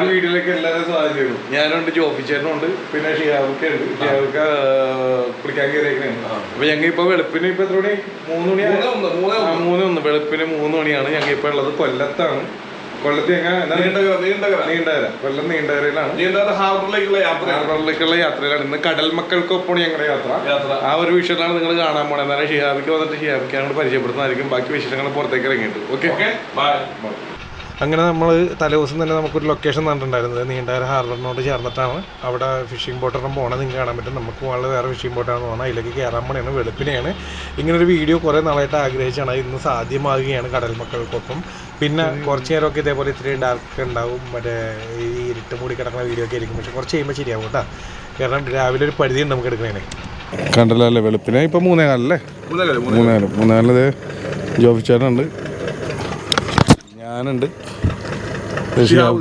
പുതിയൊരു വീട്ടിലേക്ക് എല്ലാവരും ചെയ്യുന്നു ഞാനുണ്ട് ജോഫി ചേട്ടനുണ്ട് പിന്നെ ഷിയാബൊക്കെ ഉണ്ട്. ഷിയാബൊക്കെ കുളിക്കാൻ കയറിയേക്കണേ. അപ്പൊ ഞങ്ങൾ ഇപ്പൊ വെളുപ്പിന് ഇപ്പൊ എത്ര മണി? മൂന്ന് മണിയാണ് മൂന്നേ ഒന്ന്, വെളുപ്പിന് മൂന്ന് മണിയാണ് ഞങ്ങൾ ഇപ്പൊ ഉള്ളത്. കൊല്ലത്താണ്. കൊല്ലത്ത് നീണ്ടകര കൊല്ലം നീണ്ടകരയിലാണ്. നീണ്ടകര ഹാർബറിലേക്കുള്ള യാത്രയിലാണ്. ഇന്ന് കടൽ മക്കൾക്കൊപ്പമാണ് ഞങ്ങളുടെ യാത്ര. ആ ഒരു വിഷയത്തിലാണ് നിങ്ങൾ കാണാൻ പോണത് എന്നാലും ഷിയാബിക്ക് വന്നിട്ട് ഷിയാബിക്ക് ഞങ്ങൾ പരിചയപ്പെടുത്തുന്നതായിരിക്കും. ബാക്കി വിശേഷങ്ങൾ പുറത്തേക്ക് ഇറങ്ങിയിട്ട്. ഓക്കെ? ഓക്കെ? ബൈ അങ്ങനെ നമ്മൾ തലേദിവസം തന്നെ നമുക്കൊരു ലൊക്കേഷൻ തന്നിട്ടുണ്ടായിരുന്നത് നീണ്ടകര ഹാർബറിനോട് ചേർന്നിട്ടാണ്. അവിടെ ഫിഷിംഗ് ബോട്ടൊന്നും പോകണം നിങ്ങൾക്ക് കാണാൻ പറ്റും. നമുക്ക് പോകാനുള്ള വേറെ ഫിഷിംഗ് ബോട്ടാണ് പോകുന്നത് അതിലേക്ക് കയറാൻ പണിയാണ് വെളുപ്പിനെയാണ്. ഇങ്ങനൊരു വീഡിയോ കുറേ നാളായിട്ട് ആഗ്രഹിച്ചാണ്. ഇന്ന് സാധ്യമാകുകയാണ് കടൽ മക്കൾക്കൊപ്പം. പിന്നെ കുറച്ച് നേരമൊക്കെ ഇതേപോലെ ഇത്തിരി ഡാർക്ക് ഉണ്ടാവും. മറ്റേ ഈ ഇരുട്ട് മൂടി കിടക്കുന്ന വീഡിയോ ഒക്കെ ആയിരിക്കും. പക്ഷെ കുറച്ച് കഴിയുമ്പോൾ ശരിയാവും കേട്ടോ. കാരണം രാവിലെ ഒരു പരിധി ഉണ്ട് നമുക്ക് എടുക്കണേ കണ്ടല്ലേ വെളുപ്പിനെ? ഇപ്പം മൂന്നേ കാലല്ലേ മൂന്നേ മൂന്നാലിത് ജോബിച്ചേട്ടനുണ്ട് ഞാനുണ്ട്.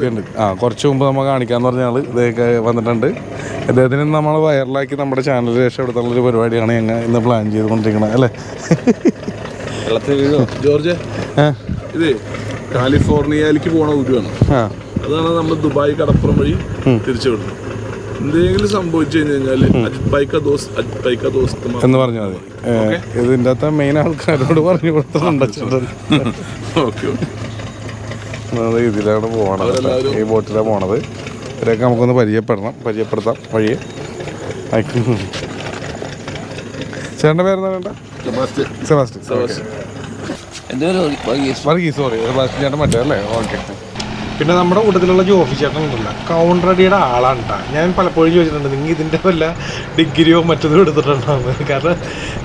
ഉണ്ട് ആ കുറച്ച് മുമ്പ് നമ്മൾ കാണിക്കാന്ന് പറഞ്ഞ ഇതൊക്കെ വന്നിട്ടുണ്ട്. അദ്ദേഹത്തിന് നമ്മൾ വൈറലാക്കി നമ്മുടെ ചാനൽ രക്ഷപ്പെടുത്താനുള്ളൊരു പരിപാടിയാണ് ഞങ്ങൾ ഇന്ന് പ്ലാൻ ചെയ്തുകൊണ്ടിരിക്കുന്നത് അല്ലേ? ജോർജ് ഇത് കാലിഫോർണിയയിലേക്ക് പോണ ഊരുവാണ്. ആ. അതാണ് നമ്മൾ ദുബായ് കടപ്പുറം വഴി തിരിച്ചു വിടുന്നത് എന്തെങ്കിലും സംഭവിച്ചു കഴിഞ്ഞാൽ എന്ന് പറഞ്ഞാൽ മതി. ഏ, ഇതിന്റെ അകത്ത് മെയിൻ ആൾക്കാരോട് പറഞ്ഞു കൊടുത്തിട്ടുണ്ട് ഓക്കെ ഓക്കെ. ഇതിലാണ് പോകണത് ഈ ബോട്ടിലാണ് പോണത്. ഇവരൊക്കെ നമുക്കൊന്ന് പരിചയപ്പെടണം. പരിചയപ്പെടുത്താം വഴിയെ. ചേട്ടന്റെ പേരെന്താ വേണ്ട സെബാസ്റ്റ്യൻ. വർഗീസ്? സോറി സെബാസ്റ്റ്യൻ ചേട്ടൻ മറ്റേ അല്ലേ? ഓക്കെ. പിന്നെ നമ്മുടെ കൂട്ടത്തിലുള്ള ജോഫി ചേട്ടൻ ഉണ്ടല്ലോ. കൗണ്ടറടിയുടെ ആളാണ് ട്ടാ. ഞാൻ പലപ്പോഴും ചോദിച്ചിട്ടുണ്ട് നിങ്ങൾ ഇതിന്റെ വല്ല ഡിഗ്രിയോ മറ്റതും എടുത്തിട്ടുണ്ടാവുന്നത് കാരണം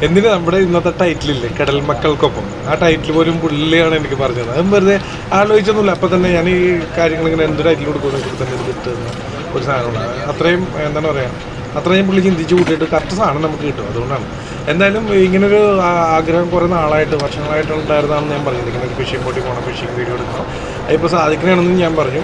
എന്തിനാ നമ്മുടെ ഇന്നത്തെ ടൈറ്റിലില്ലേ കടൽ മക്കൾക്കൊപ്പം. ആ ടൈറ്റിൽ പോലും പുള്ളിയാണ് എനിക്ക് പറഞ്ഞത്. അതും വെറുതെ ആലോചിച്ചൊന്നുമില്ല. അപ്പം തന്നെ ഞാൻ ഈ കാര്യങ്ങൾ ഇങ്ങനെ എന്ത് ടൈറ്റിൽ കൊടുക്കുമെന്ന് കിട്ടുന്ന ഒരു സാധനമാണ്. അത്രയും എന്താണ് പറയുക അത്രയും പുള്ളി ചിന്തിച്ച് കൂട്ടിയിട്ട് കറക്റ്റ് സാധനം നമുക്ക് കിട്ടും. അതുകൊണ്ടാണ്. എന്തായാലും ഇങ്ങനൊരു ആഗ്രഹം കുറേ നാളായിട്ട് വർഷങ്ങളായിട്ട് ഉണ്ടായിരുന്നതാണെന്ന് ഞാൻ പറഞ്ഞത്. ഇങ്ങനെ ഒരു ഫിഷിംഗ് ബോട്ടിൽ പോകണം ഫിഷിംഗ് വീഡിയോ എടുക്കണം. അതിപ്പോൾ സാധിക്കണമെന്ന് ഞാൻ പറഞ്ഞു.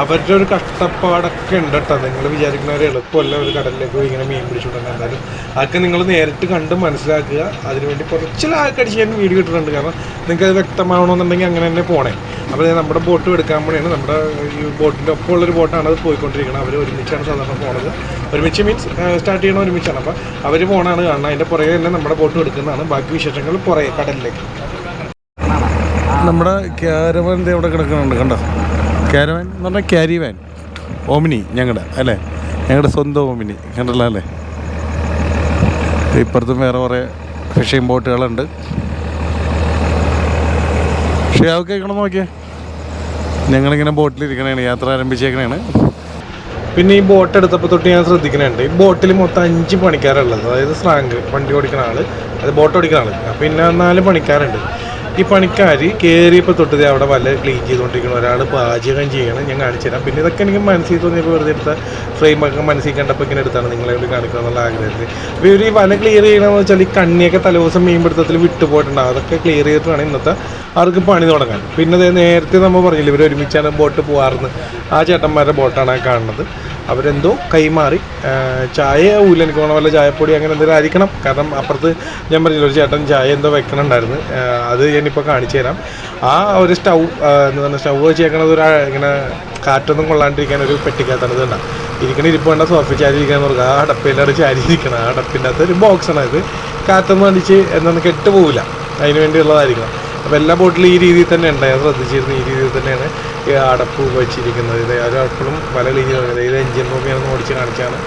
അവരുടെ ഒരു കഷ്ടപ്പാടൊക്കെ ഉണ്ട് കേട്ടോ. നിങ്ങൾ വിചാരിക്കുന്ന ഒരു എളുപ്പമല്ല ഒരു കടലിലേക്ക് പോയി ഇങ്ങനെ മീൻ പിടിച്ചുകൊണ്ടിരുന്ന എന്തായാലും അതൊക്കെ നിങ്ങൾ നേരിട്ട് കണ്ട് മനസ്സിലാക്കുക. അതിനുവേണ്ടി കുറച്ച് ലാക്കടിച്ച് ഞാൻ വീഡിയോ ഇട്ടിട്ടുണ്ട്. കാരണം നിങ്ങൾക്ക് അത് വ്യക്തമാവണമെന്നുണ്ടെങ്കിൽ അങ്ങനെ തന്നെ പോണേ. അപ്പോൾ നമ്മുടെ ബോട്ട് എടുക്കാൻ വേണ്ടിയാണ് നമ്മുടെ ഈ ബോട്ടിന്റെ ഒപ്പം ഉള്ളൊരു ബോട്ടാണ് അത് പോയിക്കൊണ്ടിരിക്കുന്നത് അവർ ഒരുമിച്ചാണ് സാധാരണ പോണത്. ഒരുമിച്ച് മീൻസ് സ്റ്റാർട്ട് ചെയ്യണം ഒരുമിച്ചാണ്. അപ്പോൾ അവർ പോണാണ് കാണുന്നത്. അതിന്റെ പുറകെ തന്നെ നമ്മുടെ ബോട്ട് എടുക്കുന്നതാണ്. ബാക്കി വിശേഷങ്ങൾ പുറകെ കടലിലേക്ക്. നമ്മുടെ ക്യാരവാൻ അവിടെ കിടക്കുന്നുണ്ട് കണ്ടോ? ക്യാരവാൻ എന്ന് പറഞ്ഞാൽ ക്യാരി വാൻ ഓമിനി ഞങ്ങളുടെ അല്ലേ? ഞങ്ങളുടെ സ്വന്തം ഓമിനി കണ്ടല്ലോ അല്ലേ? ഇപ്പുറത്തും വേറെ കുറേ ഫിഷിംഗ് ബോട്ടുകളുണ്ട് അതൊക്കെ കേൾക്കണം നോക്കിയേ? ഞങ്ങളിങ്ങനെ ബോട്ടിലിരിക്കണേണ് യാത്ര ആരംഭിച്ചേക്കണേണ്. പിന്നെ ഈ ബോട്ട് എടുത്തപ്പോൾ തൊട്ട് ഞാൻ ശ്രദ്ധിക്കുന്നുണ്ട്. ഈ ബോട്ടിൽ മൊത്തം അഞ്ച് പണിക്കാരുള്ളത്. അതായത് സ്രാങ്ക് വണ്ടി ഓടിക്കുന്ന ആൾ അത് ബോട്ട് ഓടിക്കുന്ന ആൾ. പിന്നെ നാല് പണിക്കാരുണ്ട്. ഈ പണിക്കാർ കയറിയപ്പോൾ തൊട്ട് ദേ അവിടെ വല്ല ക്ലീൻ ചെയ്തുകൊണ്ടിരിക്കണം ഒരാൾ പാചകം ചെയ്യണം ഞാൻ കാണിച്ചു തരാം. പിന്നെ ഇതൊക്കെ എനിക്ക് മനസ്സിൽ തോന്നിയപ്പോൾ വെറുതെ എടുത്ത ഫ്രെയിമൊക്കെ മനസ്സിൽ കണ്ടപ്പോൾ ഇങ്ങനെ എടുത്താണ് നിങ്ങളെ കാണിക്കുക എന്നുള്ള ആഗ്രഹത്തിൽ. അപ്പോൾ ഇവർ ഈ വല ക്ലിയർ ചെയ്യണമെന്ന് വെച്ചാൽ ഈ കണ്ണിയൊക്കെ തലേദിവസം മീൻപിടുത്തത്തിൽ വിട്ടുപോയിട്ടുണ്ടാകും അതൊക്കെ ക്ലിയർ ചെയ്തിട്ട് വേണം ഇന്നത്തെ അവർക്ക് പണി തുടങ്ങാൻ. പിന്നെ നേരത്തെ നമ്മൾ പറഞ്ഞില്ല ഇവർ ഒരുമിച്ചാണ് ബോട്ട് പോകാറെന്ന് ആ ചേട്ടന്മാരുടെ ബോട്ടാണ് കാണുന്നത്. അവരെന്തോ കൈമാറി. ചായ ഊല എനിക്ക് തോന്നുന്ന വല്ല ചായപ്പൊടി അങ്ങനെ എന്തെങ്കിലും ആയിരിക്കണം. കാരണം അപ്പുറത്ത് ഞാൻ പറഞ്ഞില്ല ഒരു ചേട്ടൻ ചായ എന്തോ വെക്കണുണ്ടായിരുന്നു. അത് ഞാനിപ്പോൾ കാണിച്ചു തരാം. ആ ഒരു സ്റ്റൗ എന്ന് പറഞ്ഞാൽ സ്റ്റൗ വെച്ചേക്കണത് ഒരു ഇങ്ങനെ കാറ്റൊന്നും കൊള്ളാണ്ടിരിക്കാൻ ഒരു പെട്ടിക്കകത്താണ് ഇത് കണ്ടോ ഇരിക്കണ ഇരിപ്പ് വേണ്ട സോഫ ചാരി ഇരിക്കാന്ന് പറഞ്ഞു ആ അടപ്പിലാണ് ചാരി ഇരിക്കണം ആ അടപ്പിന്റെ അകത്ത് ഒരു ബോക്സാണ് ഇത്. കാറ്റൊന്നും അടിച്ച് എന്താണ് കെട്ടുപോകില്ല അതിന് വേണ്ടിയുള്ളതായിരിക്കണം. അപ്പോൾ എല്ലാ ബോട്ടിലും ഈ രീതിയിൽ തന്നെ ഉണ്ട്. ഞാൻ ശ്രദ്ധിച്ചിരുന്നു ഈ രീതിയിൽ തന്നെയാണ്. അടപ്പ് വെച്ചിരിക്കുന്നത്. ഇത് ഒരു അടപ്പിലും പല രീതിയിലാണ് ഇത് എഞ്ചിൻ റൂമിയാണെന്ന് ഓടിച്ച് കാണിച്ചാണ്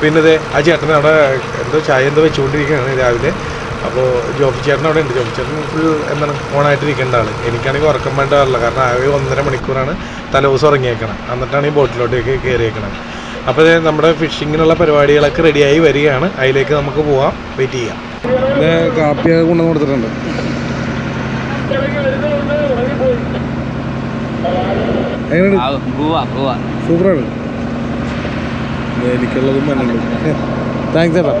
പിന്നെ ഇത് ആ ചേട്ടൻ അവിടെ എന്തോ ചായ എന്തോ വെച്ചുകൊണ്ടിരിക്കുകയാണ് രാവിലെ. അപ്പോൾ ജോബി ചേട്ടൻ അവിടെ ഉണ്ട്. ജോബി ചേട്ടൻ ഫുൾ എന്താണ് ഓണായിട്ടിരിക്കേണ്ട ആൾ എനിക്കാണെങ്കിൽ ഉറക്കം വേണ്ട ആളല്ല. കാരണം ആകെ ഒന്നര മണിക്കൂറാണ് തലേദിവസം ഉറങ്ങിയേക്കണം. എന്നിട്ടാണ് ഈ ബോട്ടിലോട്ടേക്ക് കയറിയേക്കണം അപ്പോൾ നമ്മുടെ ഫിഷിങ്ങിനുള്ള പരിപാടികളൊക്കെ റെഡിയായി വരികയാണ്. അതിലേക്ക് നമുക്ക് പോവാം. വെയിറ്റ് ചെയ്യാം. കാപ്പിയൊക്കെ കൊണ്ടുവന്ന് കൊടുത്തിട്ടുണ്ട്. സൂപ്പറാണ്. എനിക്കുള്ളതും മനുണ്ട് താങ്ക്സ് ചേട്ടാ.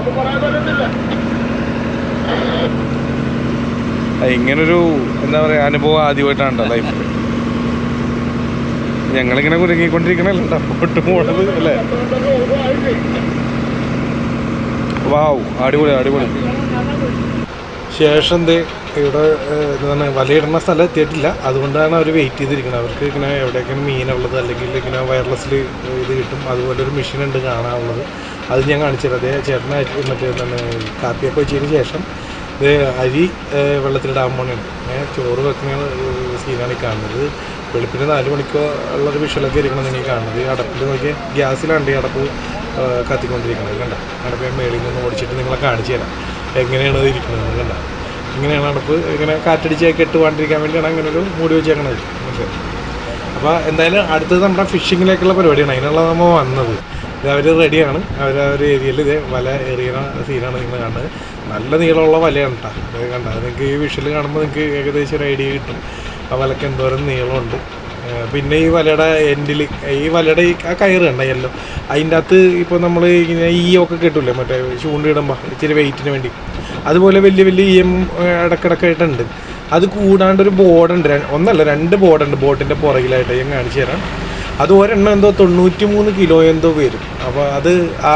ഇങ്ങനൊരു എന്താ പറയുക അനുഭവം ആദ്യമായിട്ടാണ് ലൈഫിൽ ഞങ്ങളിങ്ങനെ കുരുങ്ങിക്കൊണ്ടിരിക്കണല്ലോ അങ്ങോട്ട് പോണത് അല്ലേ? വാവ് അടിപൊളി അടിപൊളി. ശേഷം ദേ ഇവിടെ എന്താണ് വലയിടുന്ന സ്ഥലം എത്തിയിട്ടില്ല. അതുകൊണ്ടാണ് അവർ വെയിറ്റ് ചെയ്തിരിക്കുന്നത്. അവർക്ക് ഇങ്ങനെ എവിടെയൊക്കെയാണ് മീനുള്ളത് അല്ലെങ്കിൽ ഇങ്ങനെ വയർലെസ്സിൽ ഇത് കിട്ടും. അതുപോലെ ഒരു മെഷീൻ ഉണ്ട് കാണാനുള്ളത്. അത് ഞാൻ കാണിച്ചത് അതേ ചേട്ടനെ മറ്റേ എന്താണ് കാപ്പിയൊക്കെ വെച്ചതിന് ശേഷം ഇത് അരി വെള്ളത്തിലിടാൻ പോണുണ്ട്. ഏഹ്, ചോറ് വെക്കുന്ന സീനാണ് ഈ കാണുന്നത്. വെളുപ്പിന് നാല് മണിക്കോ ഉള്ളൊരു വിഷലൊക്കെ ഇരിക്കണം നിങ്ങൾ കാണുന്നത്. അടപ്പിൽ നോക്കിയാൽ ഗ്യാസിലാണ് ഈ അടപ്പ് കത്തിക്കൊണ്ടിരിക്കുന്നത്. കണ്ട? അടപ്പ് ഞാൻ മേളിൽ നിന്ന് ഓടിച്ചിട്ട് നിങ്ങളെ കാണിച്ചു തരാം. എങ്ങനെയാണ് അത് ഇരിക്കുന്നത് കണ്ട. ഇങ്ങനെയാണ് അടപ്പ് ഇങ്ങനെ കാറ്റടിച്ച് കെട്ട് പോകാണ്ടിരിക്കാൻ വേണ്ടിയാണ് അങ്ങനെ ഒരു മൂടി വെച്ചേക്കണത്. മനസ്സിലായി? അപ്പോൾ എന്തായാലും അടുത്തത് നമ്മുടെ ഫിഷിങ്ങിലേക്കുള്ള പരിപാടിയാണ്. അതിനുള്ള നമ്മൾ വന്നത്. ഇത് അവർ റെഡിയാണ്. അവർ ആ ഒരു ഏരിയയിൽ ഇതേ വല എറിയണ സീനാണ് നിങ്ങൾ കാണുന്നത്. നല്ല നീളമുള്ള വലയാണ് കേട്ടോ അത് കണ്ട. നിങ്ങൾക്ക് ഈ വിഷയിൽ കാണുമ്പോൾ നിങ്ങൾക്ക് ഏകദേശം ഒരു ഐഡിയ കിട്ടും. ആ വലക്ക് എന്തോരം നീളമുണ്ട്. പിന്നെ ഈ വലയുടെ എൻഡിൽ ഈ വലയുടെ ഈ ആ കയറ് കണ്ട യെല്ലോ അതിന്റെ അകത്ത് ഇപ്പോൾ നമ്മൾ ഇങ്ങനെ ഈ ഒക്കെ കിട്ടൂലേ മറ്റേ ചൂണ്ടിടുമ്പോൾ ഇച്ചിരി വെയിറ്റിന് വേണ്ടി. അതുപോലെ വലിയ വലിയ ഇ എം ഇടക്കിടക്കായിട്ടുണ്ട്. അത് കൂടാണ്ട് ഒരു ബോർഡുണ്ട് ഒന്നല്ല രണ്ട് ബോർഡുണ്ട് ബോട്ടിന്റെ പുറകിലായിട്ട് ഞാൻ കാണിച്ചു തരാം. അത് ഒരെണ്ണം എന്തോ തൊണ്ണൂറ്റി മൂന്ന് കിലോ എന്തോ വരും. അപ്പോൾ അത് ആ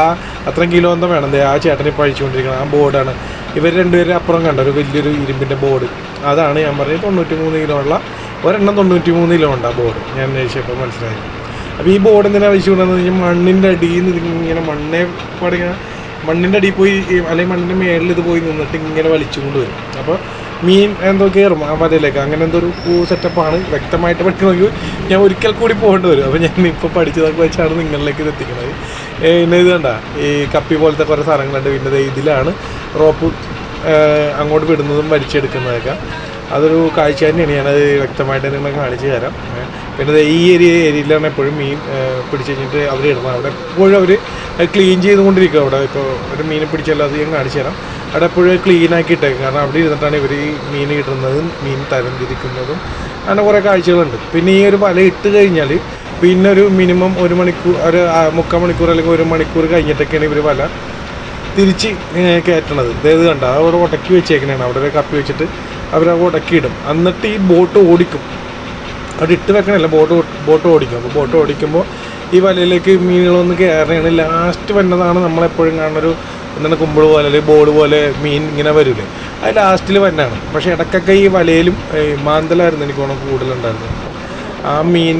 അത്രയും കിലോ എന്തോ വേണം. ആ ചേട്ടനെ പഴിച്ചുകൊണ്ടിരിക്കണം ആ ബോർഡാണ് ഇവർ രണ്ടുപേരും അപ്പുറം കണ്ട? ഒരു വലിയൊരു ഇരുമ്പിന്റെ ബോർഡ് അതാണ് ഞാൻ പറഞ്ഞത് തൊണ്ണൂറ്റി മൂന്ന് കിലോ ഉള്ള ഒരെണ്ണം തൊണ്ണൂറ്റി മൂന്ന് കിലോ ഉണ്ട് ബോർഡ് ഞാൻ അന്വേഷിച്ചപ്പോൾ മനസ്സിലായി. അപ്പോൾ ഈ ബോർഡ് എന്തിനാ ആവശ്യമുണ്ടെന്ന് കഴിഞ്ഞാൽ മണ്ണിന്റെ അടിയിൽ നിന്ന് ഇങ്ങനെ മണ്ണെ പടങ്ങനെ മണ്ണിന്റെ അടിയിൽ പോയി അല്ലെങ്കിൽ മണ്ണിന്റെ മേളിൽ ഇത് പോയി നിന്നിട്ട് ഇങ്ങനെ വലിച്ചുകൊണ്ട് വരും. അപ്പോൾ മീൻ എന്തോ കയറും ആ വലയിലേക്ക്. അങ്ങനെ എന്തോ ഒരു സെറ്റപ്പാണ് വ്യക്തമായിട്ട് പഠിക്കണമെങ്കിൽ ഞാൻ ഒരിക്കൽ കൂടി പോകേണ്ടി വരും. അപ്പോൾ ഞാൻ ഇപ്പോൾ പഠിച്ചതൊക്കെ വെച്ചാണ് നിങ്ങളിലേക്ക് ഇത് എത്തിക്കുന്നത്. പിന്നെ ഇത് കണ്ട? ഈ കപ്പി പോലത്തെ കുറേ സാധനങ്ങളുണ്ട്. പിന്നെ ഇതിലാണ് റോപ്പ് അങ്ങോട്ട് വിടുന്നതും വലിച്ചെടുക്കുന്നതൊക്കെ. അതൊരു കാഴ്ച തന്നെയാണ്. ഞാനത് വ്യക്തമായിട്ട് നിങ്ങളെ കാണിച്ചു തരാം. പിന്നെ ഈ ഏരിയ ഏരിയയിലാണ് എപ്പോഴും മീൻ പിടിച്ചു കഴിഞ്ഞിട്ട് അവർ ഇടുന്നത്. അവിടെ എപ്പോഴും അവർ ക്ലീൻ ചെയ്തുകൊണ്ടിരിക്കുക അവിടെ. ഇപ്പോൾ ഒരു മീനെ പിടിച്ചാലും അത് ഞാൻ കാണിച്ചു തരാം. അവിടെ എപ്പോഴും ക്ലീൻ ആക്കി ഇട്ടേക്കും കാരണം അവിടെ ഇരുന്നിട്ടാണ് ഇവർ ഈ മീൻ ഇടുന്നതും മീൻ തരംതിരിക്കുന്നതും അങ്ങനെ കുറേ കാഴ്ചകളുണ്ട്. പിന്നെ ഈ ഒരു വല ഇട്ട് കഴിഞ്ഞാൽ പിന്നെ ഒരു മിനിമം ഒരു മണിക്കൂർ ഒരു മുക്കാൽ മണിക്കൂർ അല്ലെങ്കിൽ ഒരു മണിക്കൂർ കഴിഞ്ഞിട്ടൊക്കെയാണ് ഇവർ വല തിരിച്ച് കയറ്റണത്. ഇതേത് കണ്ട? അവിടെ ഉടക്കി വെച്ചേക്കണേണ് അവിടെ ഒരു കപ്പി വെച്ചിട്ട് അവർ ഉടക്കി ഇടും എന്നിട്ട് ഈ ബോട്ട് ഓടിക്കും. അവിടെ ഇട്ട് വെക്കണല്ല ബോട്ട് ബോട്ട് ഓടിക്കും. അപ്പോൾ ബോട്ട് ഓടിക്കുമ്പോൾ ഈ വലയിലേക്ക് മീനുകളൊന്ന് കയറുകയാണ് ലാസ്റ്റ് വരുന്നതാണ് നമ്മളെപ്പോഴും കാണുന്നൊരു എന്താണ് കുമ്പിൾ പോലെ അല്ലെങ്കിൽ ബോർഡ് പോലെ മീൻ ഇങ്ങനെ വരില്ലേ അത് ലാസ്റ്റിൽ വന്നാണ്. പക്ഷേ ഇടയ്ക്കൊക്കെ ഈ വലയിലും മാന്തലായിരുന്നു എനിക്ക് തോന്നുന്നു കൂടുതലുണ്ടായിരുന്നത്. ആ മീൻ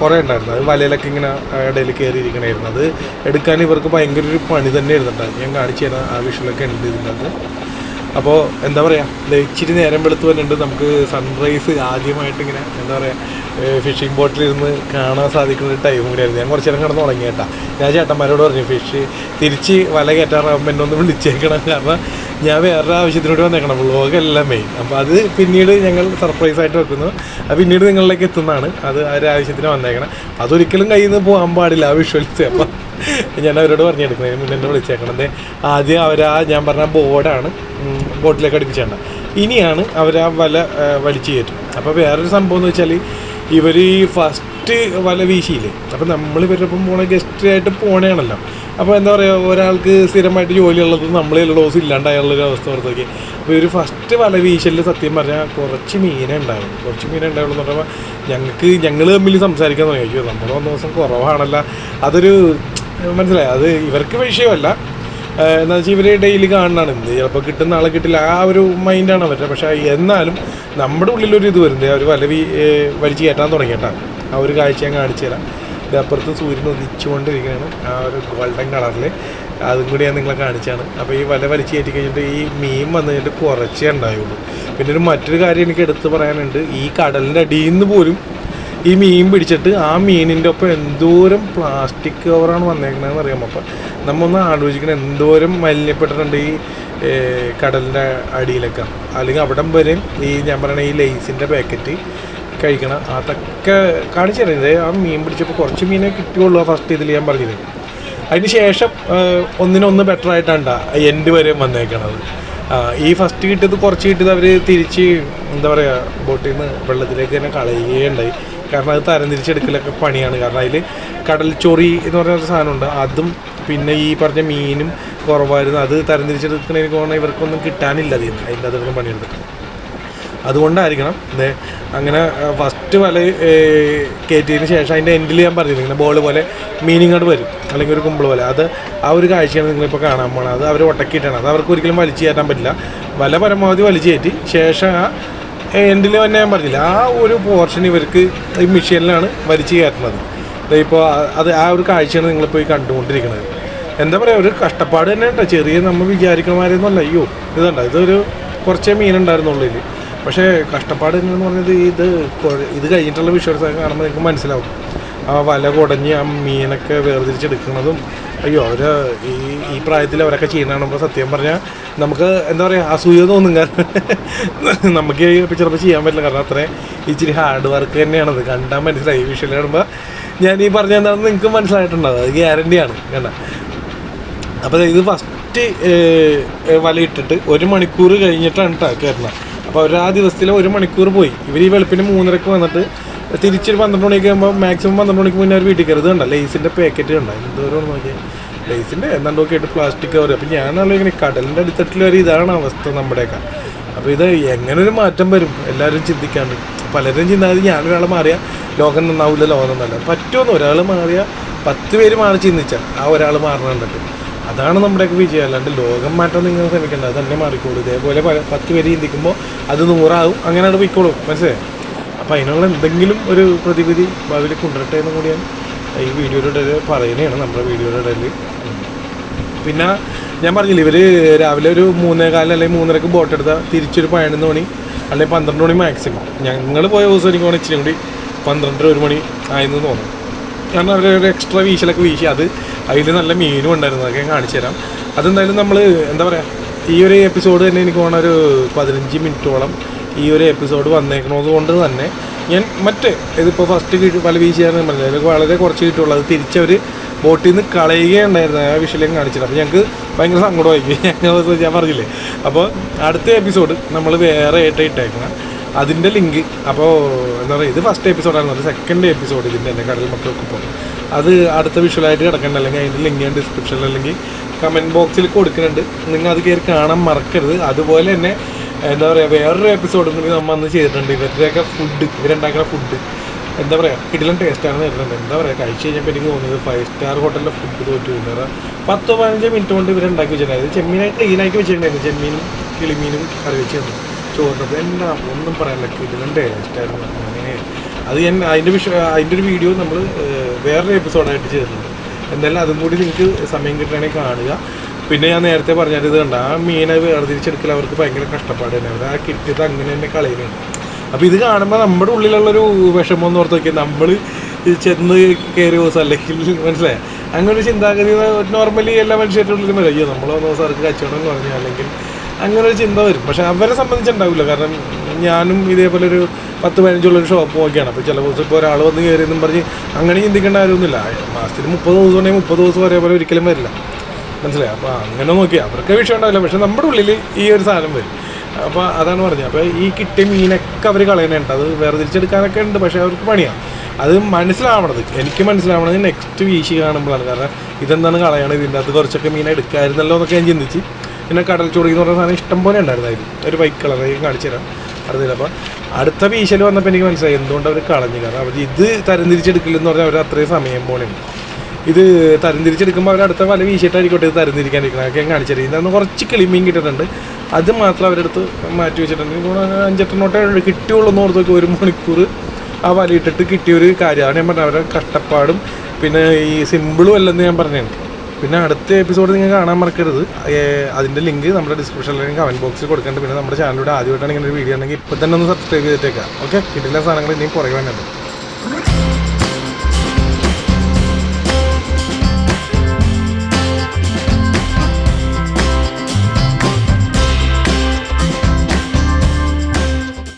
കുറേ ഉണ്ടായിരുന്നു. അത് വലയിലൊക്കെ ഇങ്ങനെ ഇടയിൽ കയറിയിരിക്കണമായിരുന്നു അത് എടുക്കാൻ ഇവർക്ക് ഭയങ്കര ഒരു പണി തന്നെ ആയിരുന്നുണ്ടായിരുന്നു ഞാൻ കാണിച്ചു തരാം ആ വിഷയമൊക്കെ ഉണ്ട് ഇതിന്റെ അപ്പോൾ എന്താ പറയുക ഇച്ചിരി നേരം വെളുത്ത് വന്നിട്ടുണ്ട് നമുക്ക് സൺറൈസ് ആദ്യമായിട്ട് ഇങ്ങനെ എന്താ പറയുക ഫിഷിംഗ് ബോട്ടിലിരുന്ന് കാണാൻ സാധിക്കുന്ന ഒരു ടൈം കൂടിയായിരുന്നു. ഞാൻ കുറച്ച് നേരം കിടന്ന് കേട്ടാ ഞാൻ ചേട്ടന്മാരോട് പറഞ്ഞു ഫിഷ് തിരിച്ച് വല കയറ്റാറാകുമ്പോൾ എന്നെ ഒന്ന് വിളിച്ചേക്കണം. കാരണം ഞാൻ വേറൊരു ആവശ്യത്തിനോട് വന്നേക്കണം എല്ലാം മെയിൻ അപ്പോൾ അത് പിന്നീട് ഞങ്ങൾ സർപ്രൈസ് ആയിട്ട് വെക്കുന്നു. അത് പിന്നീട് നിങ്ങളിലേക്ക് എത്തുന്നതാണ്. അത് ആ ഒരു ആവശ്യത്തിന് വന്നേക്കണം. അതൊരിക്കലും കയ്യിൽ നിന്ന് പോകാൻ പാടില്ല ആ വിഷ്വൽസ് അപ്പം ഞാൻ അവരോട് പറഞ്ഞെടുക്കുന്നതിന് മുന്നേ എന്നെ വിളിച്ചേക്കണത് ആദ്യം അവരാ ഞാൻ പറഞ്ഞ ബോർഡാണ്. ബോട്ടിലേക്ക് അടുപ്പിച്ചേണ്ട ഇനിയാണ് അവർ ആ വല വലിച്ചു കയറ്റും. അപ്പോൾ വേറൊരു സംഭവം എന്ന് വെച്ചാൽ ഇവർ ഈ ഫസ്റ്റ് വല വീശിയില്ലേ? അപ്പം നമ്മൾ ഇവരൊപ്പം പോണ ഗസ്റ്റ് ആയിട്ട് പോണേണല്ലോ അപ്പോൾ എന്താ പറയുക ഒരാൾക്ക് സ്ഥിരമായിട്ട് ജോലി ഉള്ളത് നമ്മളെ ഡോസ് ഇല്ലാണ്ടായുള്ളൊരു അവസ്ഥ പുറത്തേക്ക്. അപ്പോൾ ഇവർ ഫസ്റ്റ് വല വീശലിൽ സത്യം പറഞ്ഞാൽ കുറച്ച് മീനേ ഉണ്ടാവും കുറച്ച് മീനേ ഉണ്ടാവുള്ളൂ എന്ന് പറയുമ്പോൾ ഞങ്ങൾക്ക് ഞങ്ങൾ തമ്മിൽ സംസാരിക്കാൻ തുടങ്ങി. അയ്യോ നമ്മൾ ഒന്ന് ദിവസം കുറവാണല്ലോ. അതൊരു മനസ്സിലായി? അത് ഇവർക്ക് വിഷയമല്ല. എന്താ വെച്ചാൽ ഇവർ ഡെയിലി കാണുന്നതാണ്. എന്ത് ചിലപ്പോൾ കിട്ടുന്ന ആളെ കിട്ടില്ല. ആ ഒരു മൈൻഡാണ് അവരുടെ. പക്ഷേ എന്നാലും നമ്മുടെ ഉള്ളിലൊരു ഇത് വരുന്നത് അവർ വല വലിച്ച് കയറ്റാൻ തുടങ്ങിയിട്ടാണ് ആ ഒരു കാഴ്ച ഞാൻ കാണിച്ചു തരാം. ഇത് അപ്പുറത്ത് സൂര്യൻ ഉദിച്ചുകൊണ്ടിരിക്കുകയാണ്. ആ ഒരു ഗോൾഡൻ കളറിൽ അതും കൂടി ഞാൻ നിങ്ങളെ കാണിച്ചാണ്. അപ്പോൾ ഈ വല വലിച്ചു കയറ്റി കഴിഞ്ഞിട്ട് ഈ മീൻ വന്നു കഴിഞ്ഞിട്ട് കുറച്ചേ ഉണ്ടായുള്ളൂ. പിന്നെ ഒരു മറ്റൊരു കാര്യം എനിക്ക് എടുത്തു പറയാനുണ്ട്. ഈ കടലിന്റെ അടിയിൽ നിന്ന് പോലും ഈ മീൻ പിടിച്ചിട്ട് ആ മീനിന്റെ ഒപ്പം എന്തോരം പ്ലാസ്റ്റിക് കവറാണ് വന്നേക്കണതെന്ന് അറിയാമോ? അപ്പം നമ്മ ഒന്ന് ആലോചിക്കണം എന്തോരം മലിനപ്പെട്ടിട്ടുണ്ട് ഈ കടലിന്റെ അടിയിലൊക്കെ. അല്ലെങ്കിൽ അവിടം വരെയും ഈ ഞാൻ പറയണ ഈ ലേസിന്റെ പാക്കറ്റ് കഴിക്കണം. അതൊക്കെ കാണിച്ചു തരുന്നത് ആ മീൻ പിടിച്ചപ്പോൾ കുറച്ച് മീനെ കിട്ടിയുള്ളൂ ഫസ്റ്റ് ഇതിൽ ഞാൻ പറഞ്ഞത്. അതിന് ശേഷം ഒന്നിനൊന്ന് ബെറ്റർ ആയിട്ടാണ് എൻഡ് വരെ വന്നേക്കണത്. ഈ ഫസ്റ്റ് കിട്ടിയത് കുറച്ച് കിട്ടിയത് അവർ തിരിച്ച് എന്താ പറയുക ബോട്ടിൽ നിന്ന് വെള്ളത്തിലേക്ക് തന്നെ കളയുകയുണ്ടായി. കാരണം അത് തരംതിരിച്ചെടുക്കലൊക്കെ പണിയാണ്. കാരണം അതിൽ കടൽ ചൊറി എന്ന് പറഞ്ഞൊരു സാധനമുണ്ട്. അതും പിന്നെ ഈ പറഞ്ഞ മീനും കുറവായിരുന്നു. അത് തരം എനിക്ക് തോന്നുന്നു ഇവർക്കൊന്നും കിട്ടാനില്ല അതിൽ അതിന്റെ അതൊക്കെ പണിയെടുത്തിട്ട് അതുകൊണ്ടായിരിക്കണം. അങ്ങനെ ഫസ്റ്റ് വല കയറ്റിയതിന് ശേഷം അതിന്റെ എൻഡിൽ ഞാൻ പറഞ്ഞില്ല ഇങ്ങനെ ബോൾ പോലെ മീനിങ് അങ്ങോട്ട് വരും അല്ലെങ്കിൽ ഒരു കുമ്പിൾ പോലെ. അത് ആ ഒരു കാഴ്ചയാണ് നിങ്ങളിപ്പോൾ കാണാൻ പോകുന്നത് അത് അവർ ഒട്ടക്കിയിട്ടാണ്. അത് അവർക്ക് ഒരിക്കലും വലിച്ചു കയറ്റാൻ പറ്റില്ല. വല പരമാവധി വലിച്ചു കയറ്റി. ശേഷം ആ എൻഡിൽ തന്നെ ഞാൻ പറഞ്ഞില്ല ആ ഒരു പോർഷൻ ഇവർക്ക് ഈ മെഷീനിലാണ് വലിച്ചു കയറ്റുന്നത്. ഇപ്പോൾ അത് ആ ഒരു കാഴ്ചയാണ് നിങ്ങളിപ്പോൾ ഈ കണ്ടുകൊണ്ടിരിക്കുന്നത്. എന്താ പറയുക ഒരു കഷ്ടപ്പാട് തന്നെ കേട്ടോ ചെറിയ നമ്മൾ വിചാരിക്കണമാരെന്നല്ല അയ്യോ ഇതുണ്ടോ? ഇതൊരു കുറച്ചേ മീനുണ്ടായിരുന്നുള്ളൂ ഇതിൽ പക്ഷേ കഷ്ടപ്പാട് എന്ന് പറഞ്ഞത് ഇത് ഇത് കഴിഞ്ഞിട്ടുള്ള വിഷ്വൽസ് കാണുമ്പോൾ നിങ്ങൾക്ക് മനസ്സിലാവും. ആ വല കുടഞ്ഞ് ആ മീനൊക്കെ വേർതിരിച്ചെടുക്കുന്നതും അയ്യോ അവർ ഈ ഈ പ്രായത്തിൽ അവരൊക്കെ ചെയ്യുന്ന കാണുമ്പോൾ സത്യം പറഞ്ഞാൽ നമുക്ക് എന്താ പറയുക അസൂയ തോന്നും കാരണം നമുക്ക് ചിലപ്പോൾ ചെയ്യാൻ പറ്റില്ല. കാരണം അത്രയും ഇച്ചിരി ഹാർഡ് വർക്ക് തന്നെയാണത് കണ്ടാൽ മനസ്സിലായി. ഈ കാണുമ്പോൾ ഞാൻ ഈ പറഞ്ഞ എന്താണെന്ന് നിങ്ങൾക്ക് മനസ്സിലായിട്ടുണ്ടാവും. അത് ഗ്യാരണ്ടിയാണ് കണ്ട? അപ്പോൾ ഇത് ഫസ്റ്റ് വലയിട്ടിട്ട് ഒരു മണിക്കൂർ കഴിഞ്ഞിട്ടാണ് കേട്ടോ കയറുന്നത് അപ്പോൾ അവർ ആ ദിവസത്തിൽ ഒരു മണിക്കൂർ പോയി. ഇവർ ഈ വെളുപ്പിന് മൂന്നരക്ക് വന്നിട്ട് തിരിച്ചൊരു പന്ത്രണ്ട് മണിക്ക് ആകുമ്പോൾ മാക്സിമം പന്ത്രണ്ട് മണിക്ക് മുന്നേ അവർ വീട്ടിൽ കയറുന്നത് കണ്ട? ലേസിന്റെ പാക്കറ്റ് കണ്ട? എന്തോരം നോക്കിയാൽ ലേസിന്റെ എന്താണ്ടൊക്കെ ആയിട്ട് പ്ലാസ്റ്റിക് കവർ അപ്പോൾ ഞാനാണല്ലോ ഇങ്ങനെ കടലിന്റെ അടിത്തട്ടിൽ വരെ ഇതാണ് അവസ്ഥ നമ്മുടെയൊക്കെ. അപ്പോൾ ഇത് എങ്ങനെ ഒരു മാറ്റം വരും? എല്ലാവരും ചിന്തിക്കാണ്ട്. പലരും ചിന്താതി ഞാനൊരാൾ മാറിയാൽ ലോകം നന്നാവില്ല ലോകം നന്നല്ല പറ്റുമെന്ന് ഒരാൾ മാറിയാൽ പത്ത് പേര് മാറി ചിന്തിച്ചാൽ ആ ഒരാൾ മാറണുണ്ടല്ലോ അതാണ് നമ്മുടെയൊക്കെ വിജയം. അല്ലാണ്ട് ലോകം മാറ്റാൻ നിങ്ങൾ ശ്രമിക്കേണ്ട. അത് തന്നെ മാറിക്കോളൂ. ഇതേപോലെ പല- പത്ത് പേര് ചിന്തിക്കുമ്പോൾ അത് നൂറാവും അങ്ങനെയാണ് പോയിക്കോളും. മനസ്സിലായി? അപ്പോൾ അതിനുള്ള എന്തെങ്കിലും ഒരു പ്രതിവിധി ഭാവിയിൽ കൊണ്ടുവരട്ടെ എന്ന് കൂടി ഞാൻ ഈ വീഡിയോയുടെ ഇടയിൽ പറയുന്നതാണ് നമ്മുടെ വീഡിയോയുടെ ഇടയിൽ. പിന്നെ ഞാൻ പറഞ്ഞില്ല ഇവർ രാവിലെ ഒരു മൂന്നേ കാലം അല്ലെങ്കിൽ മൂന്നരക്ക് ബോട്ട് എടുത്താൽ തിരിച്ചൊരു പതിനൊന്ന് മണി അല്ലെങ്കിൽ പന്ത്രണ്ട് മണി മാക്സിമം ഞങ്ങൾ പോയ ദിവസം എനിക്ക് വേണം ഇച്ചിരി കൂടി പന്ത്രണ്ടര ഒരു മണി ആയെന്ന് തോന്നുന്നു. കാരണം അവർ ഒരു എക്സ്ട്രാ വീശലൊക്കെ വീശി അത് അതിൽ നല്ല മീനും ഉണ്ടായിരുന്നു. അതൊക്കെ കാണിച്ചു തരാം. അതെന്തായാലും നമ്മൾ എന്താ പറയുക ഈ ഒരു എപ്പിസോഡ് തന്നെ എനിക്ക് തോന്നുന്ന ഒരു പതിനഞ്ച് മിനിറ്റോളം ഈ ഒരു എപ്പിസോഡ് വന്നേക്കണത് കൊണ്ട് തന്നെ. ഞാൻ മറ്റേ ഇതിപ്പോൾ ഫസ്റ്റ് കിട്ടി പല വീശിയാണ് പറഞ്ഞത് വളരെ കുറച്ച് കിട്ടുള്ളൂ അത് തിരിച്ചവർ ബോട്ടിൽ നിന്ന് കളയുകയുണ്ടായിരുന്നു. ആ വിഷയം കാണിച്ചത് അപ്പോൾ ഞങ്ങൾക്ക് ഭയങ്കര സങ്കടമായി. ഞാൻ പറഞ്ഞില്ലേ? അപ്പോൾ അടുത്ത എപ്പിസോഡ് നമ്മൾ വേറെ ആയിട്ട് ഇട്ടേക്കണം. അതിന്റെ ലിങ്ക് അപ്പോൾ എന്താ പറയുക ഇത് ഫസ്റ്റ് എപ്പിസോഡാണ് സെക്കൻഡ് എപ്പിസോഡ് ഇതിന്റെ തന്നെ കടൽ മക്കൾക്ക് പോകും അത് അടുത്ത വിഷ്വലായിട്ട് കിടക്കണ്ട? അല്ലെങ്കിൽ അതിന്റെ ലിങ്ക് ഞാൻ ഡിസ്ക്രിപ്ഷനിൽ അല്ലെങ്കിൽ കമന്റ് ബോക്സിൽ കൊടുക്കുന്നുണ്ട്. നിങ്ങൾ അത് കയറി കാണാൻ മറക്കരുത്. അതുപോലെ തന്നെ എന്താ പറയുക വേറൊരു എപ്പിസോഡും കൂടി നമ്മൾ അന്ന് ചെയ്തിട്ടുണ്ട്. ഇവരുടെയൊക്കെ ഫുഡ് ഇവരുണ്ടാക്കുന്ന ഫുഡ് എന്താ പറയുക കിടിലൻ ടേസ്റ്റാണ് വരുന്നുണ്ട് എന്താ പറയുക കഴിച്ച് കഴിഞ്ഞപ്പോൾ എനിക്ക് തോന്നിയത് ഫൈവ് സ്റ്റാർ ഹോട്ടലിലെ ഫുഡ് തോറ്റു കാരണം പത്തോ പതിനഞ്ചോ മിനിറ്റ് കൊണ്ട് ഇവരുണ്ടാക്കി വെച്ചിട്ടുണ്ടായിരുന്നു. ചെമ്മീനായി ക്ലീനാക്കി വെച്ചിട്ടുണ്ടായിരുന്നു. ചെമ്മീനും കിളിമീനും കറി വെച്ച് ചോറിനപ്പോൾ എന്നാ ഒന്നും പറയാനില്ല കിടിലന്റെ ടേസ്റ്റായിരുന്നു അങ്ങനെ. അത് ഞാൻ അതിന്റെ വിഷ അതിന്റെ ഒരു വീഡിയോ നമ്മൾ വേറൊരു എപ്പിസോഡായിട്ട് ചെയ്തിട്ടുണ്ട്. എന്തായാലും അതും കൂടി നിങ്ങൾക്ക് സമയം കിട്ടുകയാണെങ്കിൽ കാണുക. പിന്നെ ഞാൻ നേരത്തെ പറഞ്ഞാൽ ഇത് കണ്ട? ആ മീനെ വേർതിരിച്ചെടുക്കൽ അവർക്ക് ഭയങ്കര കഷ്ടപ്പാട് തന്നെ. അവർ ആ കിട്ടിയത് അങ്ങനെ തന്നെ കളയുന്നുണ്ട് അപ്പോൾ ഇത് കാണുമ്പോൾ നമ്മുടെ ഉള്ളിലുള്ളൊരു വിഷമം എന്ന് ഓർത്ത് നോക്കിയാൽ നമ്മൾ ചെന്ന് കയറി ദിവസം അല്ലെങ്കിൽ മനസ്സിലായി? അങ്ങനെ ഒരു ചിന്താഗതി നോർമലി എല്ലാ മനുഷ്യരുടെ ഉള്ളിലും വരും. അയ്യോ നമ്മൾ സാർക്ക് കച്ചവടം കുറഞ്ഞു. അല്ലെങ്കിൽ അങ്ങനെ ഒരു ചിന്ത വരും. പക്ഷെ അവരെ സംബന്ധിച്ചുണ്ടാവില്ല. കാരണം ഞാനും ഇതേപോലെ ഒരു പത്ത് പതിനഞ്ചുള്ളൊരു ഷോപ്പ് നോക്കിയാണ് അപ്പോൾ ചില ദിവസം ഇപ്പോൾ ഒരാൾ വന്ന് കയറി എന്നും പറഞ്ഞ് അങ്ങനെ ചിന്തിക്കേണ്ട കാര്യമൊന്നുമില്ല. മാസത്തിൽ മുപ്പത് ദിവസം ഉണ്ടെങ്കിൽ മുപ്പത് ദിവസം ഒരേപോലെ ഒരിക്കലും വരില്ല. മനസ്സിലായി? അപ്പോൾ അങ്ങനെ നോക്കി അവർക്ക് വിഷയം ഉണ്ടാവില്ല. പക്ഷെ നമ്മുടെ ഉള്ളിൽ ഈ ഒരു സാധനം വരും. അപ്പോൾ അതാണ് പറഞ്ഞത്. അപ്പോൾ ഈ കിട്ടിയ മീനൊക്കെ അവർ കളയുന്നുണ്ട് അത് വേർതിരിച്ചെടുക്കാനൊക്കെ ഉണ്ട്. പക്ഷേ അവർക്ക് പണിയാണ് അത് മനസ്സിലാവണത്. എനിക്ക് മനസ്സിലാവണത് നെക്സ്റ്റ് വീശി കാണുമ്പോഴാണ്. കാരണം ഇതെന്താണ് കളയണത്? ഇതിന്റെ അത് കുറച്ചൊക്കെ മീൻ എടുക്കാമായിരുന്നല്ലോ എന്നൊക്കെ ഞാൻ ചിന്തിച്ച് പിന്നെ കടൽ ചൂടി എന്ന് പറഞ്ഞ സാധനം ഇഷ്ടം പോലെ ഉണ്ടായിരുന്നായിരുന്നു. ഒരു വൈറ്റ് കളർ ഞാൻ കാണിച്ചു തരാം. അറിയില്ല അപ്പോൾ അടുത്ത വീശൽ വന്നപ്പോൾ എനിക്ക് മനസ്സിലായി. എന്തുകൊണ്ട് അവർ കളഞ്ഞു കാരണം അവർ ഇത് തരംതിരിച്ചെടുക്കില്ലെന്ന് പറഞ്ഞാൽ അവർ അത്രയും സമയം പോലെയുണ്ട്. ഇത് തരംതിരിച്ചെടുക്കുമ്പോൾ അവർ അടുത്ത വല വീശിയിട്ടായിരിക്കട്ടെ ഇത് തരംതിരിക്കാനിരിക്കണം? അതൊക്കെ ഞാൻ കാണിച്ചത് ഇതിനകത്ത് കുറച്ച് കിളിമീൻ കിട്ടിയിട്ടുണ്ട്. അത് മാത്രം അവരെടുത്ത് മാറ്റി വെച്ചിട്ടുണ്ട്. അഞ്ചെട്ടെണ്ണോട്ടേ കിട്ടിയുള്ളൂ എന്ന് ഓർത്ത് നോക്കി ഒരു മണിക്കൂർ ആ വലയിട്ടിട്ട് കിട്ടിയ കിട്ടിയൊരു കാര്യമാണ്. ഞാൻ പറഞ്ഞത് അവരുടെ കഷ്ടപ്പാടും പിന്നെ ഈ സിമ്പിളും അല്ലെന്ന് ഞാൻ പറഞ്ഞതാണ് പിന്നെ അടുത്ത എപ്പിസോഡ് നിങ്ങൾ കാണാൻ മറക്കരുത്. അതിന്റെ ലിങ്ക് നമ്മുടെ ഡിസ്ക്രിപ്ഷനിൽ കമന്റ് ബോക്സിൽ കൊടുക്കുന്നുണ്ട് പിന്നെ നമ്മുടെ ചാനലിലൂടെ ആദ്യമായിട്ടാണ് ഇങ്ങനെ ഒരു വീഡിയോ ഉണ്ടെങ്കിൽ ഇപ്പം തന്നെ ഒന്ന് സബ്സ്ക്രൈബ് ചെയ്തിട്ടേക്കാം. ഓക്കെ കിട്ടില്ല സാധനങ്ങൾ ഇനിയും പുറകെ വേണ്ടത്